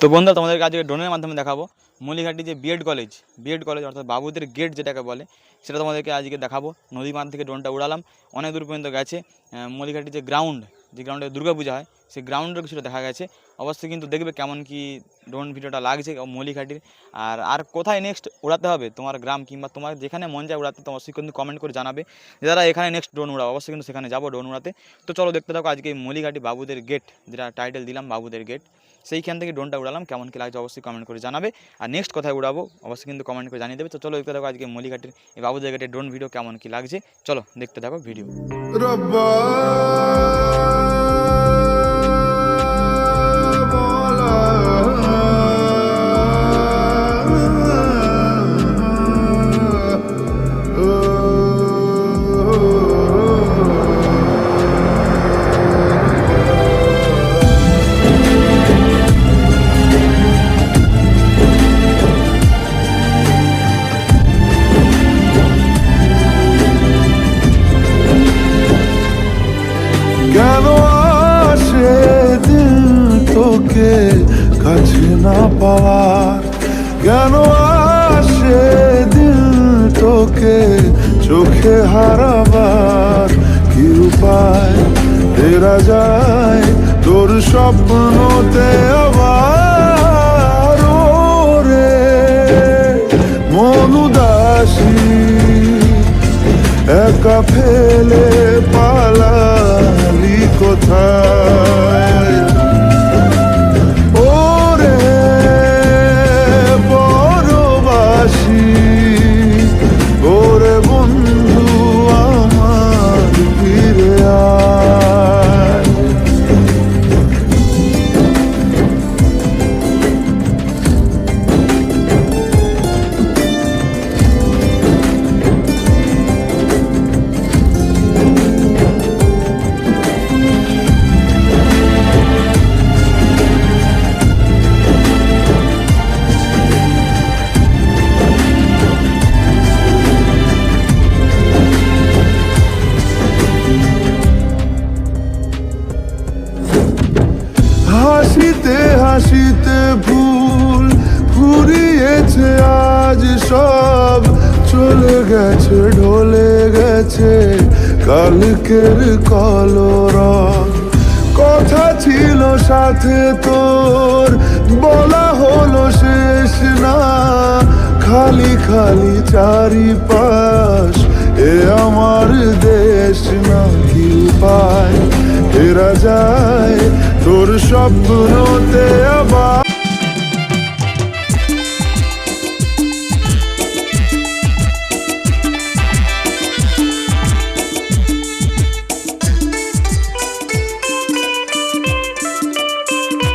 তো বন্ধুরা তোমাদেরকে আজকে ড্রোনের মাধ্যমে দেখাবো। মলিঘাটি যে বিএড কলেজ বিএড কলেজ অর্থাৎ বাবুদের গেট যেটাকে বলে, সেটা তোমাদেরকে আজকে দেখাবো। নদী বাঁধ থেকে ড্রোনটা উড়ালাম। অনেক দূর পর্যন্ত গেছে। মলিঘাটি যে গ্রাউন্ড যে গ্রাউন্ডে দুর্গাপূজা হয় সেই গ্রাউন্ডের কিছুটা দেখা গেছে। অবশ্যই কিন্তু দেখবে কেমন কি ড্রোন ভিডিওটা লাগছে মলিঘাটির। আর আর কোথায় নেক্সট উড়াতে হবে? তোমার গ্রাম কিংবা তোমার যেখানে মন যায় উড়াতে তো অবশ্যই কিন্তু কমেন্ট করে জানাবে। যারা এখানে নেক্সট ড্রোন উড়াবো অবশ্যই কিন্তু সেখানে যাব ড্রোন উড়াতে। তো চলো দেখতে থাকো আজকে মলিঘাটি বাবুদের গেট যেটা টাইটেল দিলাম বাবুদের গেট সেইখান থেকে ড্রোনটা উড়ালাম, কেমন কি লাগছে অবশ্যই কমেন্ট করে জানাবে। আর নেক্সট কোথায় উড়াবো, অবশ্যই কিন্তু কমেন্ট করে জানিয়ে দেবে। তো চলো দেখতে থাকো আজকে মলিঘাটের, এই বাবুদের গেটের ড্রোন ভিডিও কেমন কি লাগছে। চলো দেখতে থাকো ভিডিও কেন আসে দিন তোকে কাছে না পাওয়ার? কেন আসে দিন তোকে চোখে হারাবার? কি উপায়? তেরা যায় তোর স্বপ্নতে আবার? রে মনুদাসী একা ফেলে পালালি হাসিতে হাসিতে ভুল ফুরিয়েছে, আজ সব চলে গেছে, ঢলে গেছে কালকের কলরব কথা ছিল সাথে তোর, বলা হলো শেষ না। খালি খালি চারিপাশ, এ আমার দেশ না কি উপায় ফেরা যায়। তোর স্বপ্নতে আবার